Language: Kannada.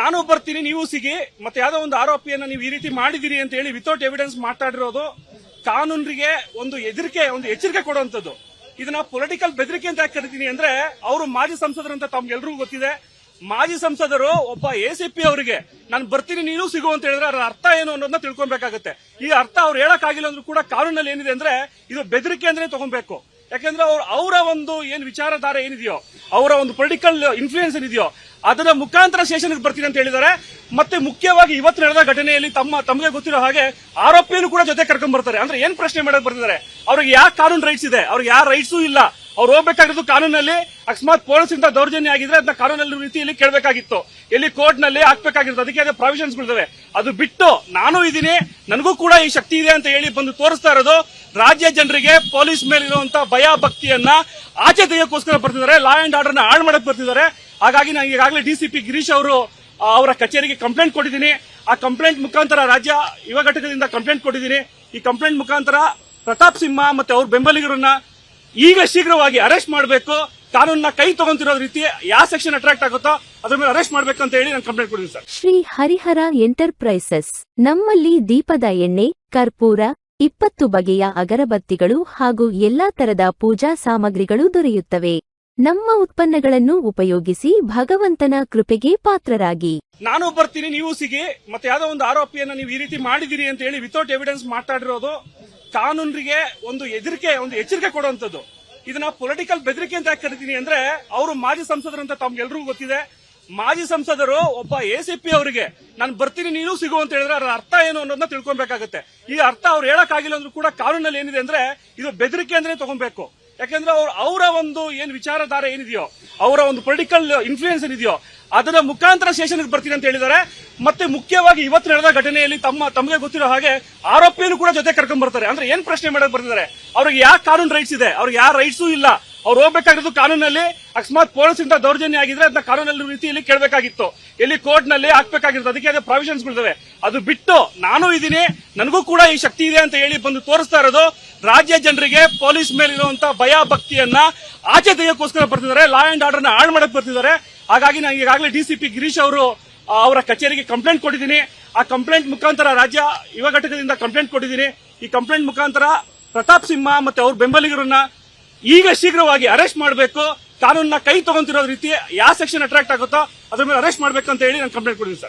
ನಾನು ಬರ್ತೀನಿ, ನೀವು ಸಿಗಿ. ಮತ್ತೆ ಯಾವ್ದೋ ಒಂದು ಆರೋಪಿಯನ್ನು ನೀವು ಈ ರೀತಿ ಮಾಡಿದಿರಿ ಅಂತ ಹೇಳಿ ವಿತೌಟ್ ಎವಿಡೆನ್ಸ್ ಮಾತಾಡಿರೋದು ಕಾನೂನಿಗೆ ಒಂದು ಹೆದರಿಕೆ ಒಂದು ಎಚ್ಚರಿಕೆ ಕೊಡುವಂಥದ್ದು. ಇದನ್ನ ಪೊಲಿಟಿಕಲ್ ಬೆದರಿಕೆ ಅಂತ ಯಾಕೆ ಕರಿತೀನಿ ಅಂದ್ರೆ, ಅವರು ಮಾಜಿ ಸಂಸದರು ಅಂತ ತಮ್ಗೆಲ್ರಿಗೂ ಗೊತ್ತಿದೆ. ಮಾಜಿ ಸಂಸದರು ಒಬ್ಬ ಎಸಿಪಿ ಅವರಿಗೆ, ನಾನು ಬರ್ತೀನಿ, ನೀನು ಸಿಗು ಅಂತ ಹೇಳಿದ್ರೆ ಅದರ ಅರ್ಥ ಏನು ಅನ್ನೋದನ್ನ ತಿಳ್ಕೊಬೇಕಾಗುತ್ತೆ. ಈ ಅರ್ಥ ಅವ್ರು ಹೇಳಕ್ ಆಗಿಲ್ಲ ಅಂದ್ರೂ ಕೂಡ ಕಾನೂನಲ್ಲಿ ಏನಿದೆ ಅಂದ್ರೆ, ಇದು ಬೆದರಿಕೆ ಅಂದ್ರೆ ತಗೊಬೇಕು ಯಾಕಂದ್ರೆ ಅವ್ರು ಅವರ ಒಂದು ಏನ್ ವಿಚಾರಧಾರೆ ಏನಿದೆಯೋ, ಅವರ ಒಂದು ಪೊಲಿಟಿಕಲ್ ಇನ್ಫ್ಲೂಯೆನ್ಸ್ ಏನಿದೆಯೋ, ಅದರ ಮುಖಾಂತರ ಸ್ಟೇಷನ್ಗೆ ಬರ್ತೀನಿ ಅಂತ ಹೇಳಿದ್ದಾರೆ. ಮತ್ತೆ ಮುಖ್ಯವಾಗಿ ಇವತ್ತು ನಡೆದ ಘಟನೆಯಲ್ಲಿ ತಮ್ಮ, ತಮಗೆ ಗೊತ್ತಿರೋ ಹಾಗೆ ಆರೋಪಿಯನ್ನು ಕೂಡ ಜೊತೆ ಕರ್ಕೊಂಡ್ ಬರ್ತಾರೆ. ಅಂದ್ರೆ ಏನ್ ಪ್ರಶ್ನೆ ಮಾಡಕ್ ಬರ್ತಿದ್ದಾರೆ? ಅವ್ರಿಗೆ ಯಾವ ಕಾನೂನು ರೈಟ್ಸ್ ಇದೆ? ಅವ್ರಿಗೆ ಯಾವ ರೈಟ್ಸು ಇಲ್ಲ. ಅವ್ರು ಹೋಗ್ಬೇಕಾಗಿರೋದು ಕಾನೂನಲ್ಲಿ. ಅಕಸ್ಮಾತ್ ಪೊಲೀಸ್ ಇಂತ ದೌರ್ಜನ್ಯ ಆಗಿದ್ರೆ ಅದನ್ನ ಕಾನೂನಲ್ಲಿ ರೀತಿಯಲ್ಲಿ ಕೇಳಬೇಕಾಗಿತ್ತು. ಎಲ್ಲಿ ಕೋರ್ಟ್ನಲ್ಲಿ ಹಾಕ್ಬೇಕಾಗಿತ್ತು ಅದಕ್ಕೆ ಅದೇ ಪ್ರಾವಿಷನ್ಸ್ ಗಳಿದಾವೆ ಅದು ಬಿಟ್ಟು ನಾನು ಇದೀನಿ ನನಗೂ ಕೂಡ ಈ ಶಕ್ತಿ ಇದೆ ಅಂತ ಹೇಳಿ ಬಂದು ತೋರಿಸ್ತಾ ಇರೋದು. ರಾಜ್ಯ ಜನರಿಗೆ ಪೊಲೀಸ್ ಮೇಲಿರುವಂತಹ ಭಯ ಭಕ್ತಿಯನ್ನ ಆಚೆ ತೆಗೆಯೋಕ್ಕೋಸ್ಕರ ಬರ್ತಿದ್ದಾರೆ. ಲಾ ಅಂಡ್ ಆರ್ಡರ್ನ ಹಾಳು ಮಾಡಕ್ ಬರ್ತಿದ್ದಾರೆ. ಹಾಗಾಗಿ ನಾನು ಈಗಾಗಲೇ ಡಿಸಿಪಿ ಗಿರೀಶ್ ಅವರು ಅವರ ಕಚೇರಿಗೆ ಕಂಪ್ಲೇಂಟ್ ಕೊಟ್ಟಿದ್ದೀನಿ. ಆ ಕಂಪ್ಲೇಂಟ್ ಮುಖಾಂತರ ರಾಜ್ಯ ಯುವ ಘಟಕದಿಂದ ಕಂಪ್ಲೇಂಟ್ ಕೊಟ್ಟಿದ್ದೀನಿ. ಈ ಕಂಪ್ಲೇಂಟ್ ಮುಖಾಂತರ ಪ್ರತಾಪ್ ಸಿಂಹ ಮತ್ತೆ ಅವ್ರ ಬೆಂಬಲಿಗರನ್ನ ಈಗ ಶೀಘ್ರವಾಗಿ ಅರೆಸ್ಟ್ ಮಾಡಬೇಕು. ಕಾನೂನನ್ನ ಕೈ ತಗೊಂತಿರೋ ರೀತಿ ಯಾವ ಸೆಕ್ಷನ್ ಅಟ್ರಾಕ್ಟ್ ಆಗುತ್ತೋ ಅದ್ರ ಮೇಲೆ ಅರೆಸ್ಟ್ ಮಾಡ್ಬೇಕು ಅಂತ ಹೇಳಿ ನಾನು ಕಂಪ್ಲೇಂಟ್ ಕೊಡ್ತೀನಿ ಸರ್. ಶ್ರೀ ಹರಿಹರ ಎಂಟರ್ಪ್ರೈಸಸ್ ನಮ್ಮಲ್ಲಿ ದೀಪದ ಎಣ್ಣೆ ಕರ್ಪೂರ ಇಪ್ಪತ್ತು ಬಗೆಯ ಅಗರಬತ್ತಿಗಳು ಹಾಗೂ ಎಲ್ಲಾ ತರದ ಪೂಜಾ ಸಾಮಗ್ರಿಗಳು ದೊರೆಯುತ್ತವೆ. ನಮ್ಮ ಉತ್ಪನ್ನಗಳನ್ನು ಉಪಯೋಗಿಸಿ ಭಗವಂತನ ಕೃಪೆಗೆ ಪಾತ್ರರಾಗಿ. ನಾನು ಬರ್ತೀನಿ ನೀವು ಸಿಗಿ ಮತ್ತೆ ಯಾವ್ದೋ ಒಂದು ಆರೋಪಿಯನ್ನ ನೀವು ಈ ರೀತಿ ಮಾಡಿದಿರಿ ಅಂತ ಹೇಳಿ ವಿತೌಟ್ ಎವಿಡೆನ್ಸ್ ಮಾತಾಡಿರೋದು ಕಾನೂನಿಗೆ ಒಂದು ಎದುರಿಕೆ ಒಂದು ಎಚ್ಚರಿಕೆ ಕೊಡುವಂತದ್ದು ಇದನ್ನ ಪೊಲಿಟಿಕಲ್ ಬೆದರಿಕೆ ಅಂತ ಯಾಕೆ ಕರಿತೀನಿ ಅಂದ್ರೆ ಅವರು ಮಾಜಿ ಸಂಸದರು ಅಂತ ತಮ್ಗೆಲ್ರಿಗೂ ಗೊತ್ತಿದೆ. ಮಾಜಿ ಸಂಸದರು ಒಬ್ಬ ಎಸಿಪಿ ಅವರಿಗೆ, ನಾನು ಬರ್ತೀನಿ, ನೀನು ಸಿಗು ಅಂತ ಹೇಳಿದ್ರೆ ಅದರ ಅರ್ಥ ಏನು ಅನ್ನೋದನ್ನ ತಿಳ್ಕೊಬೇಕಾಗುತ್ತೆ ಈ ಅರ್ಥ ಅವ್ರು ಹೇಳಕ್ ಆಗಿಲ್ಲ ಅಂದ್ರೂ ಕೂಡ ಕಾನೂನಲ್ಲಿ ಏನಿದೆ ಅಂದ್ರೆ ಇದು ಬೆದರಿಕೆ ಅಂದ್ರೆ ತಗೊಬೇಕು ಯಾಕಂದ್ರೆ ಅವ್ರು ಅವರ ಒಂದು ಏನ್ ವಿಚಾರಧಾರೆ ಏನಿದೆಯೋ, ಅವರ ಒಂದು ಪೊಲಿಟಿಕಲ್ ಇನ್ಫ್ಲೂಯೆನ್ಸ್ ಏನಿದೆಯೋ, ಅದರ ಮುಖಾಂತರ ಸೇಷನ್ ಬರ್ತೀನಿ ಅಂತ ಹೇಳಿದ್ದಾರೆ. ಮತ್ತೆ ಮುಖ್ಯವಾಗಿ ಇವತ್ತು ನಡೆದ ಘಟನೆಯಲ್ಲಿ ತಮ್ಮ, ತಮಗೆ ಗೊತ್ತಿರೋ ಹಾಗೆ ಆರೋಪಿಯನ್ನು ಕೂಡ ಜೊತೆ ಕರ್ಕೊಂಡ್ ಬರ್ತಾರೆ. ಅಂದ್ರೆ ಏನ್ ಪ್ರಶ್ನೆ ಮಾಡಕ್ ಬರ್ತಿದ್ದಾರೆ? ಅವ್ರಿಗೆ ಯಾವ ಕಾನೂನು ರೈಟ್ಸ್ ಇದೆ? ಅವ್ರಿಗೆ ಯಾವ ರೈಟ್ಸು ಇಲ್ಲ? ಅವ್ರು ಹೋಗ್ಬೇಕಾಗಿರೋದು ಕಾನೂನಲ್ಲಿ. ಅಕಸ್ಮಾತ್ ಪೊಲೀಸ್ ಇಂದ ದೌರ್ಜನ್ಯ ಆಗಿದ್ರೆ ಅದನ್ನ ಕಾನೂನಲ್ಲಿ ರೀತಿಯಲ್ಲಿ ಕೇಳಬೇಕಾಗಿತ್ತು. ಎಲ್ಲಿ ಕೋರ್ಟ್ನಲ್ಲಿ ಹಾಕ್ಬೇಕಾಗಿತ್ತು ಅದಕ್ಕೆ ಅದೇ ಪ್ರಾವಿಷನ್ಸ್ ಗಳಿದಾವೆ ಅದು ಬಿಟ್ಟು ನಾನು ಇದೀನಿ ನನಗೂ ಕೂಡ ಈ ಶಕ್ತಿ ಇದೆ ಅಂತ ಹೇಳಿ ಬಂದು ತೋರಿಸ್ತಾ ಇರೋದು. ರಾಜ್ಯ ಜನರಿಗೆ ಪೊಲೀಸ್ ಮೇಲಿರುವಂತಹ ಭಯ ಭಕ್ತಿಯನ್ನ ಆಚೆ ತೆಗೆಯೋಕ್ಕೋಸ್ಕರ ಬರ್ತಿದ್ದಾರೆ. ಲಾ ಅಂಡ್ ಆರ್ಡರ್ನ ಹಾಳು ಮಾಡಕ್ ಬರ್ತಿದ್ದಾರೆ. ಹಾಗಾಗಿ ನಾನು ಈಗಾಗಲೇ ಡಿಸಿಪಿ ಗಿರೀಶ್ ಅವರು ಅವರ ಕಚೇರಿಗೆ ಕಂಪ್ಲೇಂಟ್ ಕೊಟ್ಟಿದ್ದೀನಿ. ಆ ಕಂಪ್ಲೇಂಟ್ ಮುಖಾಂತರ ರಾಜ್ಯ ಯುವ ಘಟಕದಿಂದ ಕಂಪ್ಲೇಂಟ್ ಕೊಟ್ಟಿದ್ದೀನಿ. ಈ ಕಂಪ್ಲೇಂಟ್ ಮುಖಾಂತರ ಪ್ರತಾಪ್ ಸಿಂಹ ಮತ್ತೆ ಅವ್ರ ಬೆಂಬಲಿಗರನ್ನ ಈಗ ಶೀಘ್ರವಾಗಿ ಅರೆಸ್ಟ್ ಮಾಡಬೇಕು. ಕಾನೂನನ್ನ ಕೈ ತಗೊಂತಿರೋ ರೀತಿ ಯಾವ ಸೆಕ್ಷನ್ ಅಟ್ರಾಕ್ಟ್ ಆಗುತ್ತೋ ಅದ್ರ ಮೇಲೆ ಅರೆಸ್ಟ್ ಮಾಡಬೇಕು ಅಂತ ಹೇಳಿ ನಾನು ಕಂಪ್ಲೇಂಟ್ ಕೊಡ್ತೀನಿ ಸರ್.